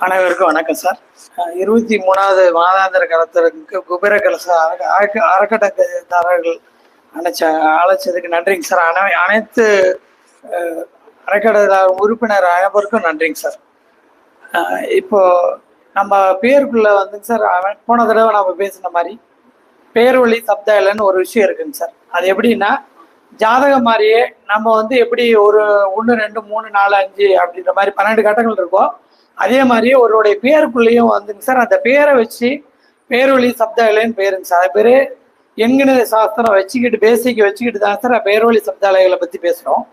அனைவருக்கும் வணக்கம் சார். இருபத்தி மூணாவது மாதாந்திர கலத்திற்கு குபேர கலச அறக்க- அணைச்ச அழைச்ச அழைச்சதுக்கு நன்றிங்க சார். அனை அனைத்து அஹ், அறக்கட்டளை உறுப்பினர் அனைவருக்கும் நன்றிங்க சார். இப்போ நம்ம பேருக்குள்ள வந்துங்க சார் அவன் போன தடவை நம்ம பேசின மாதிரி பேரொழி சப்தாயிலன்னு ஒரு விஷயம் இருக்குங்க சார். அது எப்படின்னா ஜாதகம் மாதிரியே நம்ம வந்து எப்படி ஒரு ஒன்று ரெண்டு மூணு நாலு அஞ்சு அப்படின்ற மாதிரி பன்னெண்டு கட்டங்கள் இருக்கோ அதே மாதிரி ஒருவருடைய பேருக்குள்ளேயும் வந்துங்க சார். அந்த பேரை வச்சு பேரொழி சப்தாயிலன்னு பேருங்க சார். அது பேர் எண்கணித சாஸ்திரம் வச்சுக்கிட்டு பேசிக் வச்சுக்கிட்டு தான் சார் பேரொழி சப்தாலயங்களை பற்றி பேசுகிறோம்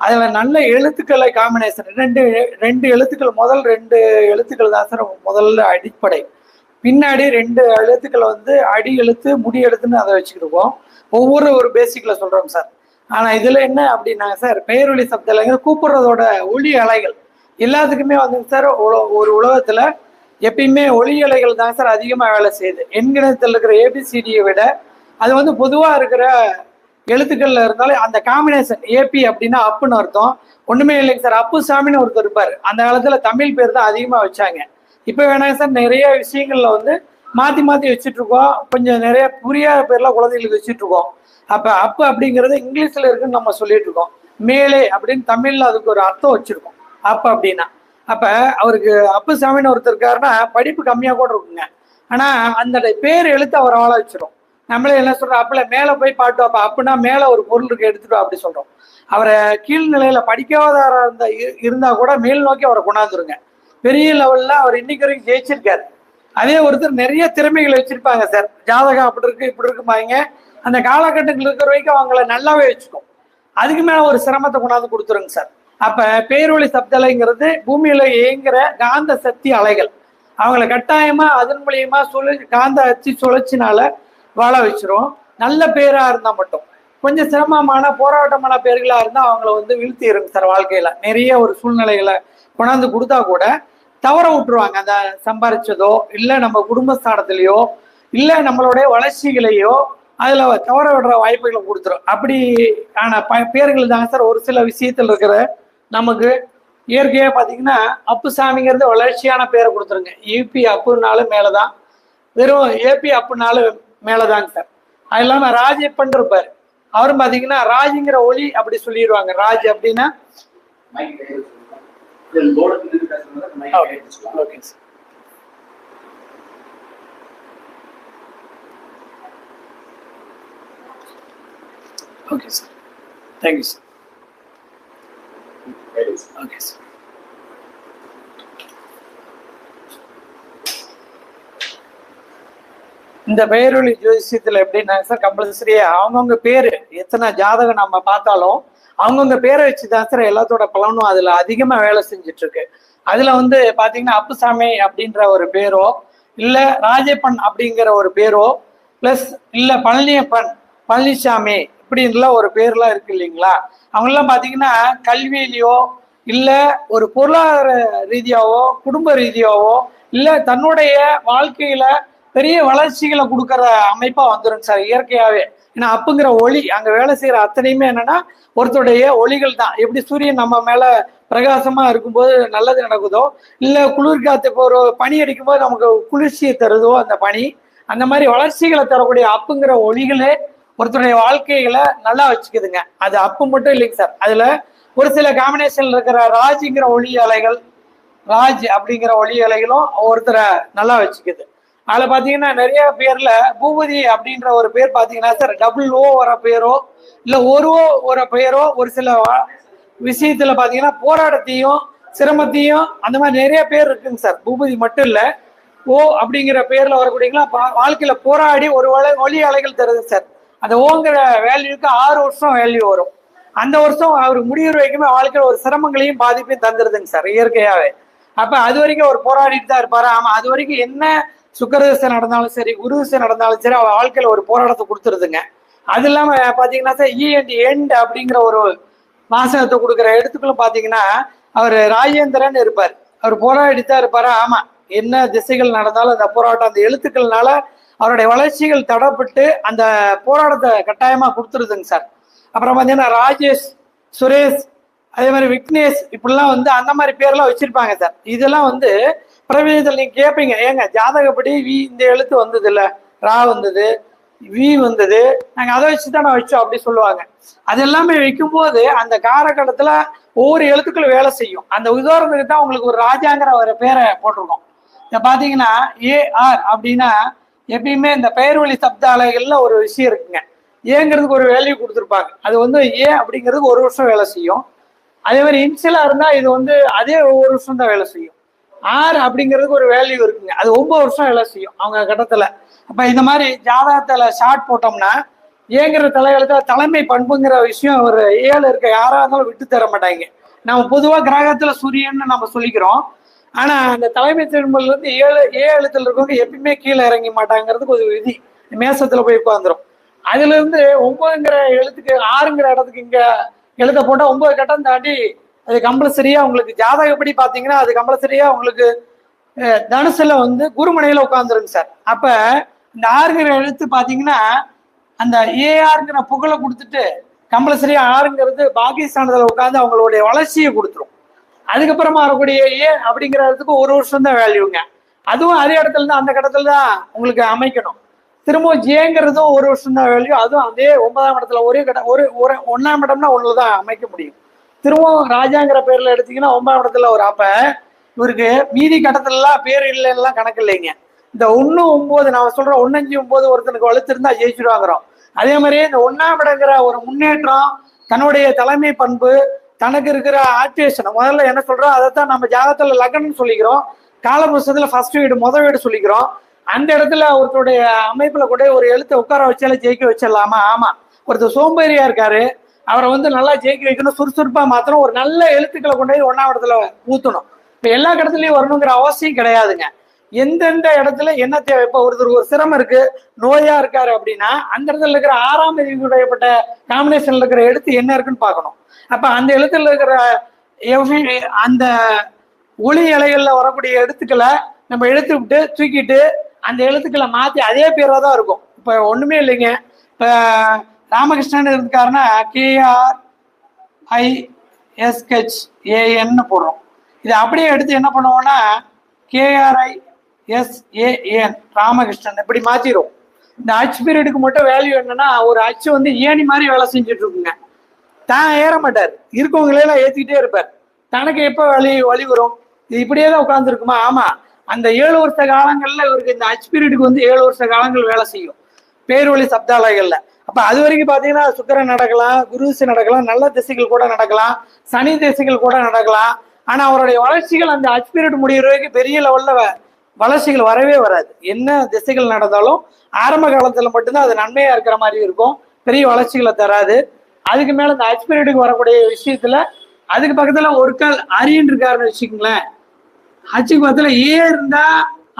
அதில் நல்ல எழுத்துக்களை காம்பினேஷன் ரெண்டு ரெண்டு எழுத்துக்கள் முதல் ரெண்டு எழுத்துக்கள் தான் சார் முதல்ல அடிப்படை. பின்னாடி ரெண்டு எழுத்துக்களை வந்து அடி எழுத்து முடி எழுத்துன்னு அதை வச்சுக்கிடுவோம் ஒவ்வொரு ஒரு பேசிக்கில் சொல்கிறோம் சார். ஆனால் இதில் என்ன அப்படின்னாங்க சார் பெயரொலி சப்தலைங்க கூப்பிடுறதோட ஒளி அலைகள் எல்லாத்துக்குமே வந்துங்க சார் ஒரு உலகத்துல எப்பயுமே ஒளி இலைகள் தான் சார் அதிகமாக வேலை செய்யுது. எண்கிணத்தில் இருக்கிற ஏபிசிடியை விட அது வந்து பொதுவாக இருக்கிற எழுத்துக்கள்ல இருந்தாலும் அந்த காம்பினேஷன் ஏபி அப்படின்னா அப்புன்னு அர்த்தம். ஒண்ணுமே இல்லைங்க சார் அப்பு சாமின்னு ஒருத்தர் இருப்பார். அந்த காலத்துல தமிழ் பேர் தான் அதிகமாக வச்சாங்க. இப்போ வேணாங்க சார் நிறைய விஷயங்கள்ல வந்து மாத்தி மாத்தி வச்சுட்டு இருக்கோம் கொஞ்சம் நிறைய புரியாத பேர்லாம் குழந்தைகளுக்கு வச்சுட்டு இருக்கோம் அப்ப அப்பு அப்படிங்கிறது இங்கிலீஷ்ல இருக்குன்னு நம்ம சொல்லிட்டு இருக்கோம் மேலே அப்படின்னு தமிழ்ல அதுக்கு ஒரு அர்த்தம் வச்சிருக்கோம். அப்ப அப்படின்னா. அப்ப அவருக்கு அப்பு சாமின்னு ஒருத்தர் இருக்காருன்னா படிப்பு கம்மியா கூட இருக்குங்க. ஆனா அந்த பேர் எழுத்து அவர் ஆள வச்சிடும் நம்மளே என்ன சொல்றோம் அப்பல மேல போய் பாட்டு அப்ப அப்படின்னா மேல ஒரு பொருள் இருக்கு எடுத்துட்டோம் அப்படி சொல்றோம். அவரை கீழ்நிலையில படிக்காதவரா இருந்த இருந்தா கூட மேல் நோக்கி அவரை கொண்டாந்துருங்க. பெரிய லெவல்ல அவர் இன்னைக்கு வரைக்கும் ஜெயிச்சிருக்காரு. அதே ஒருத்தர் நிறைய திறமைகளை வச்சிருப்பாங்க சார். ஜாதகம் அப்படி இருக்கு இப்படி இருக்குமாங்க அந்த காலகட்டங்கள் இருக்கிற வரைக்கும் அவங்கள நல்லாவே வச்சுக்கும். அதுக்கு மேல ஒரு சிரமத்தை கொண்டாந்து கொடுத்துருங்க சார். அப்ப பேரொளி சப்தலைங்கிறது பூமியில இயங்குற காந்த சக்தி அலைகள். அவங்கள கட்டாயமா அதன் மூலியமா சுழி காந்த அச்சு சுழற்சினால வாழ வச்சிரும். நல்ல பேரா இருந்தா மட்டும். கொஞ்சம் சிரமமான போராட்டமான பேர்களா இருந்தா அவங்கள வந்து வீழ்த்திடும் சார் வாழ்க்கையில. நிறைய ஒரு சூழ்நிலைகளை கொண்டாந்து கொடுத்தா கூட தவற விட்டுருவாங்க. அந்த சம்பாரிச்சதோ இல்ல நம்ம குடும்பஸ்தானத்திலேயோ இல்ல நம்மளுடைய வளர்ச்சிகளையோ அதுல தவற விடுற வாய்ப்புகளை கொடுத்துரும். அப்படி ஆன ப- பேர்கள் தான் சார் ஒரு சில விஷயத்துல இருக்கிற நமக்கு இயற்கையா பாத்தீங்கன்னா அப்புசாமிங்கிறது வளர்ச்சியான பேரை கொடுத்துருங்க. யூபி அப்புனாலும் மேலதான். வெறும் ஏபி அப்புனாலும் மேலதாங்க சார். அது இல்லாம ராஜப்பன் இருப்பாரு. அவரும் பாத்தீங்கன்னா ராஜுங்கிற ஒளி அப்படி சொல்லிடுவாங்க. ராஜ் அப்படின்னா okay. Sir. Okay sir. Thank you sir okay sir இந்த பெயரொலி ஜோதிஷத்தில் எப்படின்னா சார் கம்பல்சரியே அவங்கவுங்க பேரு எத்தனை ஜாதகம் நம்ம பார்த்தாலும் அவங்கவுங்க பேரை வச்சு தான் சார் எல்லாத்தோட பலனும் அதுல அதிகமா வேலை செஞ்சுட்டு இருக்கு அதுல வந்து பாத்தீங்கன்னா அப்புசாமி அப்படின்ற ஒரு பேரோ இல்ல ராஜப்பன் அப்படிங்கிற ஒரு பேரோ பிளஸ் இல்ல பழனியப்பன் பழனிசாமி இப்படின்லாம் ஒரு பேர்லாம் இருக்கு இல்லைங்களா? அவங்கெல்லாம் பார்த்தீங்கன்னா கல்வியிலையோ இல்லை ஒரு பொருளாதார ரீதியாவோ குடும்ப ரீதியாவோ இல்லை தன்னுடைய வாழ்க்கையில பெரிய வளர்ச்சிகளை கொடுக்குற அமைப்பாக வந்துடும் சார் இயற்கையாகவே ஏன்னா அப்புங்கிற ஒளி அங்கே வேலை செய்கிற அத்தனையுமே என்னென்னா ஒருத்தருடைய ஒளிகள் தான். எப்படி சூரியன் நம்ம மேலே பிரகாசமாக இருக்கும்போது நல்லது நடக்குதோ இல்லை குளிர்காத்து இப்போ ஒரு பனி அடிக்கும்போது நமக்கு குளிர்ச்சியை தருதோ அந்த பனி அந்த மாதிரி வளர்ச்சிகளை தரக்கூடிய அப்புங்கிற ஒளிகளே ஒருத்தருடைய வாழ்க்கைகளை நல்லா வச்சுக்குதுங்க. அது அப்பு மட்டும் இல்லைங்க சார். அதுல ஒரு சில காம்பினேஷன்ல இருக்கிற ராஜுங்கிற ஒளி அலைகள் ராஜ் அப்படிங்கிற ஒளி அலைகளும் ஒருத்தரை நல்லா வச்சுக்குது. அதில் பார்த்தீங்கன்னா நிறைய பேர்ல பூபதி அப்படின்ற ஒரு பேர் பார்த்தீங்கன்னா சார் டபுள் ஓ வர பேரோ இல்லை ஒரு ஓ வர பேரோ ஒரு சில விஷயத்தில் விஷயத்துல போராட்டத்தையும் சிரமத்தையும் அந்த மாதிரி நிறைய பேர் இருக்குங்க சார். பூபதி மட்டும் இல்லை. ஓ அப்படிங்கிற பேர்ல வரக்கூடியங்களா பா- வாழ்க்கையில போராடி ஒரு வள- ஒளி அலைகள் தருது சார். அந்த ஓங்கிற வேல்யூக்கு ஆறு வருஷம் வேல்யூ வரும். அந்த வருஷம் அவர் முடிகிற வரைக்குமே வாழ்க்கையில ஒரு சிரமங்களையும் பாதிப்பையும் தந்துருதுங்க சார் இயற்கையாவே. அப்ப அது வரைக்கும் அவர் போராடிட்டு தான் இருப்பாரு. ஆமா அது வரைக்கும் என்ன சுக்கரதிசை நடந்தாலும் சரி குருதிசை நடந்தாலும் சரி அவர் வாழ்க்கையில ஒரு போராட்டத்தை கொடுத்துருதுங்க. அது இல்லாம பாத்தீங்கன்னா சார் e இஎன்டி எண்ட் அப்படிங்கிற ஒரு வாசகத்தை கொடுக்குற இடத்துக்குள்ள பாத்தீங்கன்னா அவர் ராஜேந்திரன் இருப்பார். அவர் போராடித்தான் இருப்பார் இருப்பாரு. ஆமா என்ன திசைகள் நடந்தாலும் அந்த போராட்டம் அந்த எழுத்துக்கள்னால அவருடைய வளர்ச்சிகள் தடப்பட்டு அந்த போராட்டத்தை கட்டாயமாக கொடுத்துருதுங்க சார். அப்புறம் பார்த்தீங்கன்னா ராஜேஷ் சுரேஷ் அதே மாதிரி விக்னேஷ் இப்படிலாம் வந்து அந்த மாதிரி பேர்லாம் வச்சிருப்பாங்க சார். இதெல்லாம் வந்து பிரபஞ்சத்தில் நீங்கள் கேட்பீங்க ஏங்க ஜாதகப்படி வி இந்த எழுத்து வந்தது இல்லை ரா வந்தது வி வந்தது நாங்கள் அதை வச்சு தானே நான் வச்சோம் அப்படி சொல்லுவாங்க. அது எல்லாமே வைக்கும்போது அந்த காலகட்டத்தில் ஒவ்வொரு எழுத்துக்களும் வேலை செய்யும். அந்த உதாரணத்துக்கு தான் உங்களுக்கு ஒரு ராஜாங்கிற ஒரு பேரை போட்டிருக்கோம். இதை பார்த்தீங்கன்னா ஏஆர் அப்படின்னா எப்பயுமே இந்த பெயர் வழி சப்த அலைகள்ல ஒரு விஷயம் இருக்குங்க. ஏங்கிறதுக்கு ஒரு வேல்யூ கொடுத்துருப்பாங்க. அது வந்து ஏ அப்படிங்கிறதுக்கு ஒரு வருஷம் வேலை செய்யும். அதே மாதிரி இன்சியலா இருந்தா இது வந்து அதே ஒவ்வொரு வருஷம் தான் வேலை செய்யும். ஆர் அப்படிங்கிறதுக்கு ஒரு வேல்யூ இருக்குங்க. அது ஒன்பது வருஷம் வேலை செய்யும் அவங்க கட்டத்துல. அப்ப இந்த மாதிரி ஜாதகத்துல ஷார்ட் போட்டோம்னா ஏங்கிற தலையெழுத்த தலைமை பண்புங்கிற விஷயம் ஒரு ஏழு இருக்க யாராக இருந்தாலும் விட்டு தர மாட்டாங்க. நம்ம பொதுவா கிரகத்துல சூரியன்னு நம்ம சொல்லிக்கிறோம். ஆனா அந்த தலைமை திரும்பல் வந்து ஏழு ஏ எழுத்துல இருக்கவங்க எப்பயுமே கீழே இறங்கி மாட்டாங்கிறதுக்கு ஒரு விதி. மேசத்துல போய் உட்காந்துரும் அதுல இருந்து ஒன்பதுங்கிற எழுத்துக்கு ஆறுங்கிற இடத்துக்கு இங்க எழுத போட்டா ஒன்பது கட்டம் தாண்டி அது கம்பல்சரியா உங்களுக்கு ஜாதகப்படி பாத்தீங்கன்னா அது கம்பல்சரியா உங்களுக்கு தனுசுல வந்து குருமனையில உட்காந்துருங்க சார். அப்ப இந்த ஆறுங்கிற எழுத்து பாத்தீங்கன்னா அந்த ஏஆருங்கிற புகழை கொடுத்துட்டு கம்பல்சரியா ஆறுங்கிறது பாகிஸ்தானத்துல உட்காந்து அவங்களுடைய வளர்ச்சியை கொடுத்துரும். அதுக்கப்புறமா வரக்கூடிய ஏ அப்படிங்கிற இடத்துக்கு ஒரு வருஷம் தான் வேல்யூங்க அதுவும் அதே இடத்துல தான் அந்த கடத்துல தான் உங்களுக்கு அமைக்கணும். திரும்பவும் ஜேங்கிறதும் ஒரு வருஷம் தான் வேல்யூ அதுவும் அதே ஒன்பதாம் இடத்துல ஒரே கட ஒரு ஒரு ஒன்றாம் இடம்னா ஒண்ணுல தான் அமைக்க முடியும். திரும்பவும் ராஜாங்கிற பேர்ல எடுத்தீங்கன்னா ஒன்பதாம் இடத்துல ஒரு அப்ப இவருக்கு மீதி கட்டத்தில்லாம் பேர் இல்லைன்னா கணக்கு இல்லைங்க. இந்த ஒன்று ஒம்பது நான் சொல்கிறேன் ஒன்னஞ்சு ஒம்பது ஒருத்தனுக்கு வலுத்திருந்தா ஜெயிச்சுடுவாங்கிறோம். அதே மாதிரி இந்த ஒன்றாம் இடங்கிற ஒரு முன்னேற்றம் தன்னுடைய தலைமை பண்பு தனக்கு இருக்கிற ஆக்டிவேஷன் முதல்ல என்ன சொல்றோம்? அதைத்தான் நம்ம ஜாதகத்துல லக்னம்னு சொல்லிக்கிறோம். காலபுருஷத்துல ஃபர்ஸ்ட் வீடு முதல் வீடு சொல்லிக்கிறோம். அந்த இடத்துல ஒருத்தருடைய அமைப்புல கூட ஒரு எழுத்தை உட்கார வச்சாலே ஜெயிக்க வச்சிடலாமா? ஆமா. ஒருத்தர் சோம்பேறியா இருக்காரு. அவரை வந்து நல்லா ஜெயிக்க வைக்கணும். சுறுசுறுப்பா மாத்தணும். ஒரு நல்ல எழுத்துக்களை கொண்டு போய் ஒன்னாம் இடத்துல ஊத்தணும். இப்ப எல்லா இடத்துலயும் வரணுங்கிற அவசியம் கிடையாதுங்க. எந்தெந்த இடத்துல என்ன தேவை? இப்ப ஒருத்தர் ஒரு சிரமம் இருக்கு. நோயா இருக்காரு அப்படின்னா அந்த இடத்துல இருக்கிற ஆறாம் விதியுடையப்பட்ட காம்பினேஷன்ல இருக்கிற எழுத்து என்ன இருக்குன்னு பார்க்கணும். அப்ப அந்த எழுத்துல இருக்கிற எவ்வி- அந்த ஒளி இலைகள்ல வரக்கூடிய எழுத்துக்களை நம்ம எழுத்து விட்டு தூக்கிட்டு அந்த எழுத்துக்களை மாத்தி அதே பேரா தான் இருக்கும். இப்ப ஒண்ணுமே இல்லைங்க. இப்ப ராமகிருஷ்ணன் இருக்காருன்னா கேஆர் ஐ எஸ்ஹெச் ஏஎன்னு போடுறோம். இதை அப்படியே எடுத்து என்ன பண்ணுவோம்னா கேஆர்ஐ எஸ்ஏஎன் ராமகிருஷ்ணன் இப்படி மாத்திரும். இந்த அச் பீரியடுக்கு மட்டும் வேல்யூ என்னன்னா ஒரு அச்சு வந்து ஏணி மாதிரி வேலை செஞ்சுட்டு இருக்குங்க. தான் ஏற மாட்டார். இருக்கவங்களெல்லாம் ஏத்திக்கிட்டே இருப்பார். தனக்கு எப்போ வழி வழி வரும்? இது இப்படியே தான் உட்காந்துருக்குமா ஆமா. அந்த ஏழு வருஷ காலங்களில் இவருக்கு இந்த அச்பீரியடுக்கு வந்து ஏழு வருஷ காலங்கள் வேலை செய்யும். பேர்வழி சப்தாலயங்களில். அப்போ அது வரைக்கும் பார்த்தீங்கன்னா சுக்கிரன் நடக்கலாம் குருசு நடக்கலாம் நல்ல திசைகள் கூட நடக்கலாம் சனி திசைகள் கூட நடக்கலாம். ஆனா அவருடைய வளர்ச்சிகள் அந்த அச்பீரியட் முடிகிற வரைக்கும் பெரிய லெவல்ல வளர்ச்சிகள் வரவே வராது. என்ன திசைகள் நடந்தாலும் ஆரம்ப காலத்துல மட்டும்தான் அது நன்மையாக இருக்கிற மாதிரி இருக்கும். பெரிய வளர்ச்சிகளை தராது. அதுக்கு மேல இந்த ஹஜ் பீரியடுக்கு வரக்கூடிய விஷயத்துல அதுக்கு பக்கத்துல ஒரு கால் அரியன் இருக்காருன்னு வச்சுக்கோங்களேன். ஹஜ்ஜுக்கு பக்கத்துல ஏ இருந்தா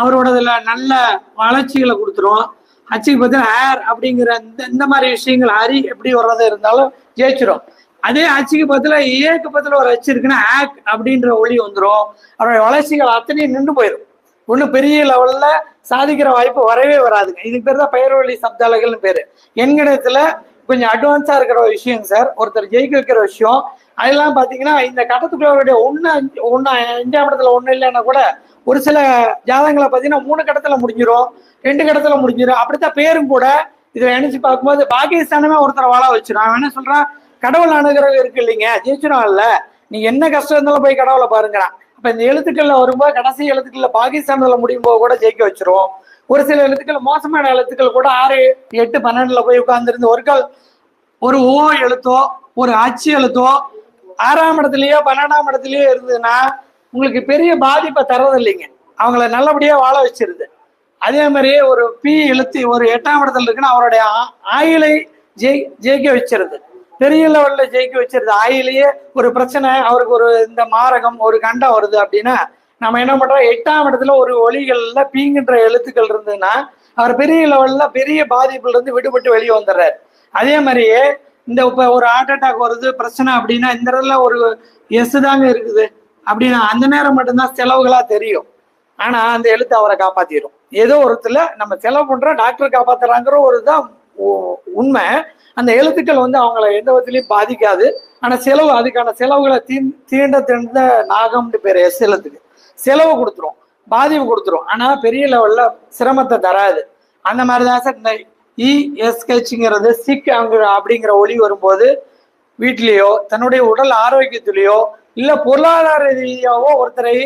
அவரோடதுல நல்ல வளர்ச்சிகளை கொடுத்துரும். ஹச்சுக்கு பக்கத்துல ஏர் அப்படிங்கிற இந்த இந்த மாதிரி விஷயங்கள் அரி எப்படி வர்றது இருந்தாலும் ஜெயிச்சிடும் அதே அச்சுக்கு பக்கத்துல ஏக்கு பக்கத்துல ஒரு அச்சு இருக்குன்னா ஆக் அப்படின்ற ஒளி வந்துடும் அவருடைய வளர்ச்சிகள் அத்தனையும் நின்று போயிடும் ஒன்றும் பெரிய லெவல்ல சாதிக்கிற வாய்ப்பு வரவே வராதுங்க. இதுக்கு பேர் தான் பெயர்வழி சப்தாலைகள்னு பேரு. என்கிடத்துல கொஞ்சம் அட்வான்ஸா இருக்கிற ஒரு விஷயம் சார். ஒருத்தர் ஜெயிக்க வைக்கிற விஷயம். அதெல்லாம் பாத்தீங்கன்னா இந்த கட்டத்துக்குள்ள ஒண்ணு அஞ்சு ஒண்ணு அஞ்சாம் இடத்துல ஒண்ணு இல்லைன்னா கூட ஒரு சில ஜாதகங்களை பாத்தீங்கன்னா மூணு கடத்துல முடிஞ்சிரும் ரெண்டு கடத்துல முடிஞ்சிரும். அப்படித்தான் பேரும் கூட இதை நினைச்சு பார்க்கும்போது பாகிஸ்தானமே ஒருத்தரை வாழ வச்சிடும் என்ன சொல்றான்? கடவுள் அனுகிரகம் இருக்கு இல்லைங்க. ஜெயிச்சிடும் இல்ல நீ என்ன கஷ்டம் இருந்தாலும் போய் கடவுளை பாருங்கிறான் அப்ப இந்த எழுத்துக்கள்ல வரும்போது கடைசி எழுத்துக்கள்ல பாகிஸ்தான்ல முடியும் போது கூட ஜெயிக்க வச்சிரும் ஒரு சில எழுத்துக்கள் மோசமான எழுத்துக்கள் கூட ஆறு எட்டு பன்னெண்டுல போய் உட்கார்ந்துருந்து ஒரு கால் ஒரு ஓ எழுத்தோ ஒரு அச்சு எழுத்தோ ஆறாம் இடத்துலயோ பன்னெண்டாம் இடத்துலயோ இருந்ததுன்னா உங்களுக்கு பெரிய பாதிப்பை தர்றது இல்லைங்க அவங்கள நல்லபடியா வாழ வச்சிருது. அதே மாதிரி ஒரு பி எழுத்து ஒரு எட்டாம் இடத்துல இருக்குன்னா அவருடைய ஆயிலை ஜெயி ஜெய் ஜெயிக்க வச்சிருது. பெரிய லெவல்ல ஜெயிக்க வச்சிருது. ஆயிலேயே ஒரு பிரச்சனை அவருக்கு ஒரு இந்த மாரகம் ஒரு கண்டம் வருது அப்படின்னா நம்ம என்ன பண்றோம்? எட்டாம் இடத்துல ஒரு ஒளிகள்ல பீங்கின்ற எழுத்துக்கள் இருந்ததுன்னா அவர் பெரிய லெவல்ல பெரிய பாதிப்புல இருந்து விடுபட்டு வெளியே வந்துடுறாரு. அதே மாதிரியே இந்த இப்ப ஒரு ஹார்ட் அட்டாக் வருது பிரச்சனை அப்படின்னா இந்த இடத்துல ஒரு எஸ் தாங்க இருக்குது. அப்படின்னா அந்த நேரம் மட்டும்தான் செலவுகளா தெரியும். ஆனா அந்த எழுத்து அவரை காப்பாத்திரும். ஏதோ ஒருத்துல நம்ம செலவு பண்றோம் டாக்டர் காப்பாத்துறாங்கிற ஒரு தான் உண்மை. அந்த எழுத்துக்கள் வந்து அவங்கள எந்த விதத்திலையும் பாதிக்காது. ஆனா செலவு அதுக்கான செலவுகளை தீ தீண்ட தீண்ட நாகம்னு பேர் எஸ் எழுத்துக்கு. செலவு கொடுத்துரும் பாதிப்பு கொடுத்துரும். ஆனால் பெரிய லெவலில் சிரமத்தை தராது. அந்த மாதிரி தான் சார் இந்த இஎஸ்கெச்ங்கிறது சிக் அங்க அப்படிங்கிற ஒளி வரும்போது வீட்லேயோ தன்னுடைய உடல் ஆரோக்கியத்திலேயோ இல்லை பொருளாதார ரீதியாவோ ஒருத்தரை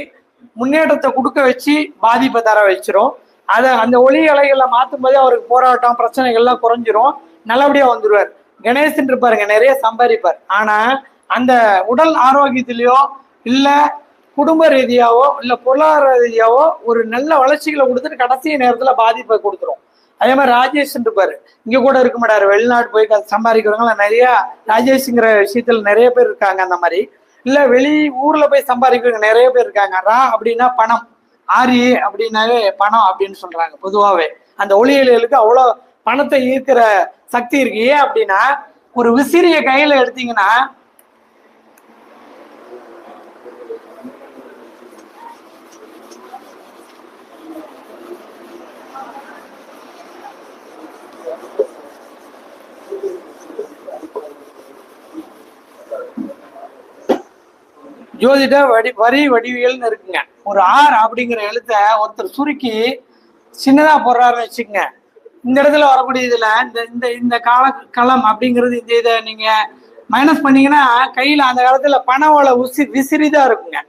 முன்னேற்றத்தை கொடுக்க வச்சு பாதிப்பை தர வச்சிரும். அதை அந்த ஒளி அலைகளை மாற்றும் போதே அவருக்கு போராட்டம் பிரச்சனைகள்லாம் குறைஞ்சிரும். நல்லபடியாக வந்துடுவார் கணேசன் இருப்பாருங்க நிறைய சம்பாதிப்பார். ஆனால் அந்த உடல் ஆரோக்கியத்திலையோ இல்லை குடும்ப ரீதியாவோ இல்லை பொருளாதார ரீதியாவோ ஒரு நல்ல வளர்ச்சிகளை கொடுத்துட்டு கடைசி நேரத்தில் பாதிப்பை கொடுத்துரும். அதே மாதிரி ராஜேஷ் இருப்பாரு இங்க கூட இருக்க மாட்டாரு. வெளிநாடு போய் க- சம்பாதிக்கிறவங்க நிறைய ராஜேஷ்ங்கிற விஷயத்துல நிறைய பேர் இருக்காங்க அந்த மாதிரி. இல்ல வெளி ஊர்ல போய் சம்பாதிக்கிறவங்க நிறைய பேர் இருக்காங்க. ரா அப்படின்னா பணம். ஆரி அப்படின்னாவே பணம் அப்படின்னு சொல்றாங்க பொதுவாகவே அந்த ஒளியலுக்கு அவ்வளவு பணத்தை ஈர்க்கிற சக்தி இருக்கு. ஏன் அப்படின்னா ஒரு விசிறிய கையில எடுத்தீங்கன்னா ஜோதிட வடி வரி வடிவியல்னு இருக்குங்க. ஒரு ஆர் அப்படிங்கிற எழுத்த ஒருத்தர் சுருக்கி சின்னதா போடுறாருன்னு வச்சுக்கோங்க. இந்த இடத்துல வரக்கூடிய இதில் இந்த இந்த இந்த கால களம் அப்படிங்கிறது இந்த இதை நீங்க மைனஸ் பண்ணீங்கன்னா கையில அந்த காலத்துல பணவள உசி விசிறிதான் இருக்குங்க.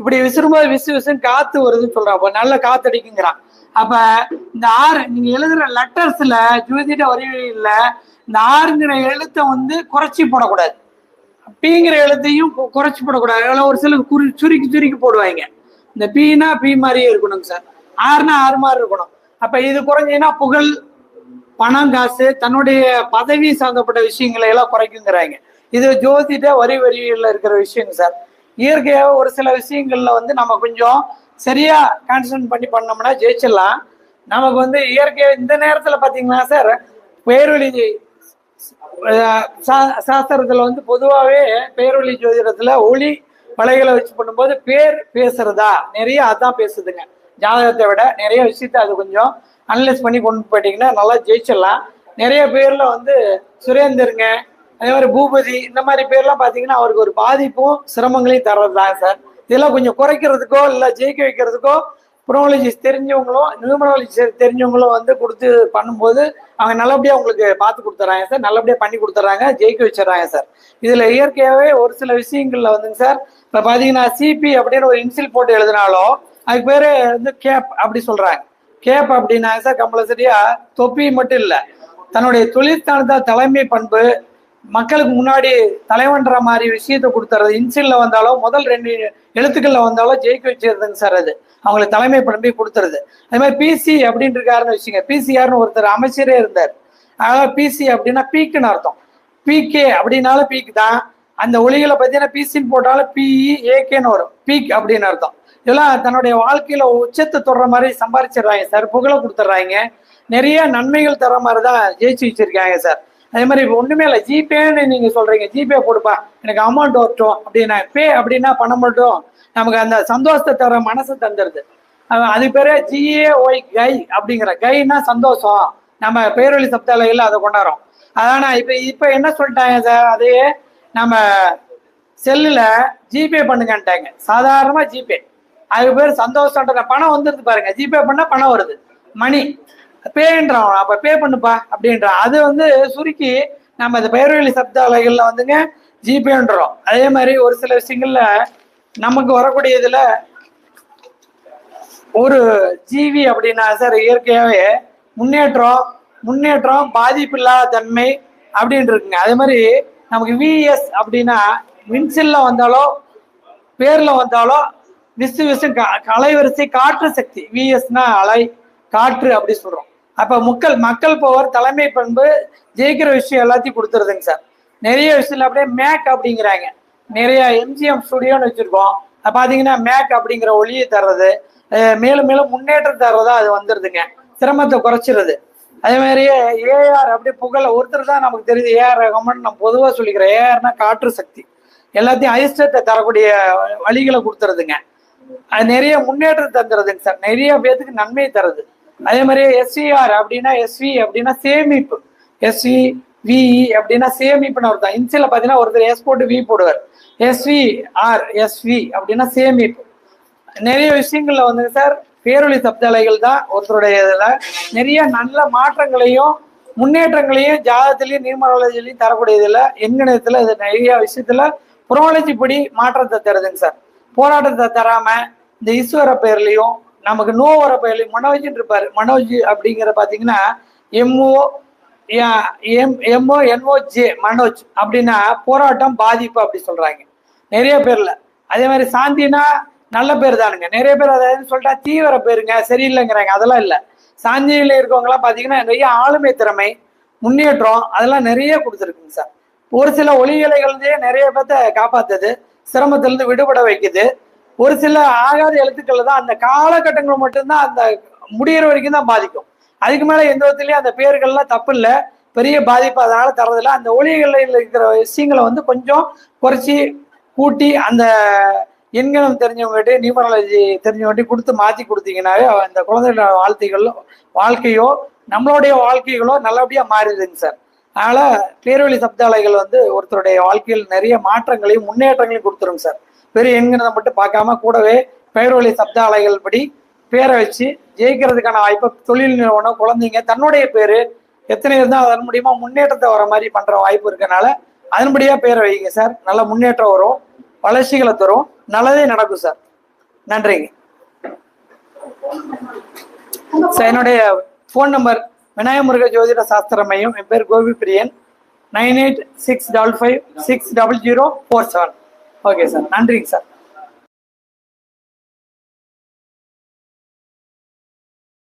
இப்படி விசிறும்போது விசு விசுன்னு காத்து வருதுன்னு சொல்றான். அப்போ நல்ல காத்து அடிக்குங்கிறான் அப்ப இந்த ஆறு நீங்க எழுதுற லெட்டர்ஸ்ல ஜோதிட வரிவியல்ல இந்த ஆறுங்கிற எழுத்தை வந்து குறைச்சி போடக்கூடாது. பீங்கிற எழுத்தையும் குறைச்சி போடக்கூடாது. அதில் ஒரு சிலர் குறி சுருக்கி சுருக்கி போடுவாங்க. இந்த பீனா பீ மாதிரியே இருக்கணுங்க சார். ஆறுனா ஆறு மாதிரி இருக்கணும். அப்ப இது குறைஞ்சின்னா புகழ் பணம் காசு தன்னுடைய பதவி சார்ந்தப்பட்ட விஷயங்களை எல்லாம் குறைக்குங்கிறாங்க. இது ஜோதிட வரி வரியில் இருக்கிற விஷயங்க சார். இயற்கையாக ஒரு சில விஷயங்கள்ல வந்து நம்ம கொஞ்சம் சரியா கான்சன்ட்ரேட் பண்ணி பண்ணோம்னா ஜெயிச்சிடலாம். நமக்கு வந்து இயற்கை இந்த நேரத்துல பாத்தீங்கன்னா சார் பேரொழி சாஸ்திரத்துல வந்து பொதுவாகவே பேரொழி ஜோதிடத்துல ஒளி மலைகளை வச்சு பண்ணும்போது பேர் பேசுறதா? நிறைய அதான் பேசுதுங்க. ஜாதகத்தை விட நிறைய விஷயத்த அது கொஞ்சம் அனலைஸ் பண்ணி கொண்டு போயிட்டீங்கன்னா நல்லா ஜெயிச்சிடலாம். நிறைய பேர்ல வந்து சுரேந்தருங்க அதே மாதிரி பூபதி இந்த மாதிரி பேர்லாம் பார்த்தீங்கன்னா அவருக்கு ஒரு பாதிப்பும் சிரமங்களையும் தர்றது தான் சார். இதெல்லாம் கொஞ்சம் குறைக்கிறதுக்கோ இல்லை ஜெயிக்க வைக்கிறதுக்கோ ப்ரோலஜிஸ்ட் தெரிஞ்சவங்களும் நியூமராலஜி தெரிஞ்சவங்களும் வந்து கொடுத்து பண்ணும்போது அவங்க நல்லபடியாக உங்களுக்கு பார்த்து கொடுத்துட்றாங்க சார். நல்லபடியாக பண்ணி கொடுத்துட்றாங்க. ஜெயிக்க வச்சிடறாங்க சார். இதில் இயற்கையாகவே ஒரு சில விஷயங்களில் வந்துங்க சார். இப்போ பார்த்தீங்கன்னா சிபி அப்படின்னு ஒரு இன்சில் போட்டு எழுதினாலும் அதுக்கு பேர் வந்து கேப் அப்படி சொல்கிறாங்க கேப் அப்படின்னா சார் கம்பல்சரியாக தொப்பி மட்டும் இல்லை. தன்னுடைய தொழிற்சாலை தலைமை பண்பு. மக்களுக்கு முன்னாடி தலைவன்ற மாதிரி விஷயத்தை கொடுத்துறது. இன்சிலில் வந்தாலும் முதல் ரெண்டு எழுத்துக்களில் வந்தாலும் ஜெயிக்க வச்சிருதுங்க சார் அது. அவங்களுக்கு தலைமை பண்பி கொடுத்துருது. அதே மாதிரி பிசி அப்படின்னு இருக்காருன்னு வச்சுங்க பிசிஆர்னு ஒருத்தர் அமைச்சரே இருந்தார். அதனால பிசி அப்படின்னா பீக்குன்னு அர்த்தம். பிகே அப்படின்னாலும் பீக் தான். அந்த ஒளிகளை பார்த்தீங்கன்னா பிசின்னு போட்டாலும் பிஇ ஏகேன்னு வரும். பீக் அப்படின்னு அர்த்தம். இதெல்லாம் தன்னுடைய வாழ்க்கையில உச்சத்தை தொடுற மாதிரி சம்பாரிச்சிடுறாங்க சார். புகழை கொடுத்துட்றாங்க. நிறைய நன்மைகள் தர மாதிரி தான் ஜெயிச்சு வச்சிருக்காங்க சார். அதே மாதிரி இப்போ ஒண்ணுமே இல்லை. ஜிபேன்னு நீங்க சொல்றீங்க. ஜிபே கொடுப்பா எனக்கு அமௌண்ட் வரட்டும் அப்படின்னா பே அப்படின்னா பணம் மட்டும் நமக்கு அந்த சந்தோஷத்தை தர மனசை தந்துடுது அது பேரு ஜிஏ ஒய் கை அப்படிங்கிற. கைனா சந்தோஷம். நம்ம பேரொழி சப்தாலையில் அதை கொண்டாடுறோம். அதானா இப்போ இப்போ என்ன சொல்லிட்டாங்க சார் அதே நம்ம செல்லில் ஜிபே பண்ணுங்கன்ட்டாங்க. சாதாரணமாக ஜிபே அது பேர் சந்தோஷம்ன்ற பணம் வந்துருது பாருங்க. ஜிபே பண்ணால் பணம் வருது. மணி பேன்றான் அப்போ பே பண்ணுப்பா அப்படின்றான் அது வந்து சுருக்கி நம்ம இந்த பேரொழி சப்தாலைகளில் வந்துங்க ஜிபேன்றோம் அதே மாதிரி ஒரு சில விஷயங்கள்ல நமக்கு வரக்கூடிய ஒரு ஜீவி அப்படின்னா சார் இயற்கையாகவே முன்னேற்றம் முன்னேற்றம் பாதிப்பு இல்லாத தன்மை அப்படின்னு இருக்குங்க. அதே மாதிரி நமக்கு விஎஸ் அப்படின்னா மின்சில்ல வந்தாலோ பேர்ல வந்தாலோ விசு விசு க- அலைவரிசை காற்று சக்தி. விஎஸ்னா அலை காற்று அப்படி சொல்றோம். அப்ப மக்கள் மக்கள் பவர் தலைமை பண்பு ஜெயிக்கிற விஷயம் எல்லாத்தையும் கொடுத்துருதுங்க சார். நிறைய விஷயத்துல அப்படியே மேக் அப்படிங்கிறாங்க. நிறைய எம்ஜிஎம் ஸ்டுடியோன்னு வச்சிருக்கோம். பாத்தீங்கன்னா மேக் அப்படிங்கிற ஒளியை தர்றது மேலும் மேலும் முன்னேற்றம் தர்றதா அது வந்துருதுங்க. சிரமத்தை குறைச்சிருது. அதே மாதிரியே ஏஆர் அப்படி புகழ ஒருத்தர் தான் நமக்கு தெரியுது ஏஆர் ரகமன் நம்ம பொதுவாக சொல்லிக்கிறோம். ஏஆர்னா காற்று சக்தி. எல்லாத்தையும் அதிர்ஷ்டத்தை தரக்கூடிய வழிகளை கொடுத்துருதுங்க. அது நிறைய முன்னேற்றம் தந்துருதுங்க சார். நிறைய பேத்துக்கு நன்மை தருது. அதே மாதிரி எஸ்விஆர் அப்படின்னா எஸ்வி அப்படின்னா சேமிப்பு. எஸ்வி விஇ அப்படின்னா சேமிப்புன்னு அர்த்தம். இன்சியில் பார்த்தீங்கன்னா ஒருத்தர் எஸ் போட்டு வி போடுவார். எஸ்வி ஆர் எஸ்வி அப்படின்னா சேமிப்பு. நிறைய விஷயங்கள்ல வந்து சார் பேரொழி சப்தாலைகள் தான் ஒருத்தருடைய இதில் நிறைய நல்ல மாற்றங்களையும் முன்னேற்றங்களையும் ஜாதகத்திலையும் நியூமராலஜிலையும் தரக்கூடியதுல எண்கணிதத்துல இது நிறைய விஷயத்துல புரோலஜி படி மாற்றத்தை தருதுங்க சார். போராட்டத்தை தராம இந்த ஈஸ்வர பெயர்லையும் நமக்கு நோ வர பெயர்லையும் மனோஜின்னு இருப்பாரு. மனோஜ் அப்படிங்கிற பாத்தீங்கன்னா MO M MO NO J Manoj அப்படின்னா போராட்டம் பாதிப்பு அப்படி சொல்றாங்க. நிறைய பேர்ல. அதே மாதிரி சாந்தினா நல்ல பேர் தானுங்க. நிறைய பேர் அதாவது சொல்லிட்டா தீவிர பேருங்க. சரியில்லைங்கிறாங்க. அதெல்லாம் இல்லை. சாந்தியில இருக்கவங்கலாம் பார்த்தீங்கன்னா நிறைய ஆளுமை திறமை முன்னேற்றம் அதெல்லாம் நிறைய கொடுத்துருக்குங்க சார். ஒரு சில ஒளிகளைகளே நிறைய பேர்த்த காப்பாத்துது. சிரமத்திலிருந்து விடுபட வைக்குது. ஒரு சில ஆகாத எழுத்துக்கள் தான் அந்த காலகட்டங்கள் மட்டும்தான் அந்த முடிகிற வரைக்கும் தான் பாதிக்கும். அதுக்கு மேலே எந்த விதத்துலேயும் அந்த பேர்கள்லாம் தப்பு இல்லை. பெரிய பாதிப்பு அதனால தரதில்லை அந்த ஒளிகளில் இருக்கிற விஷயங்களை வந்து கொஞ்சம் குறைச்சி கூட்டி அந்த எண்கணம் தெரிஞ்சவங்ககிட்ட நியூமராலஜி தெரிஞ்சவங்ககிட்ட கொடுத்து மாற்றி கொடுத்தீங்கன்னாவே அந்த குழந்தைகளோட வாழ்த்தைகளோ வாழ்க்கையோ நம்மளுடைய வாழ்க்கைகளோ நல்லபடியாக மாறிடுதுங்க சார். அதனால் பேர்வழி சப்தாலைகள் வந்து ஒருத்தருடைய வாழ்க்கையில் நிறைய மாற்றங்களையும் முன்னேற்றங்களையும் கொடுத்துருங்க சார். பெரிய எண்கணத்தை மட்டும் பார்க்காம கூடவே பேர்வழி சப்தாலைகள் படி பேரை வச்சு ஜெயிக்கிறதுக்கான வாய்ப்பு தொழில் நிறுவனம் குழந்தைங்க தன்னுடைய பேர் எத்தனை இருந்தால் அதன் மூலியமாக முன்னேற்றத்தை வர மாதிரி பண்ணுற வாய்ப்பு இருக்கனால அதன்படியாக பேரை வைங்க சார். நல்ல முன்னேற்றம் வரும். வளர்ச்சிகளை தரும். நல்லதே நடக்கும் சார் நன்றிங்க. சார் என்னுடைய ஃபோன் நம்பர் விநாயகமுருக ஜோதிட சாஸ்திர மையம். என் பேர் Gopi Priyan nine eight six double five six double zero four seven. Okay sir நன்றிங்க சார்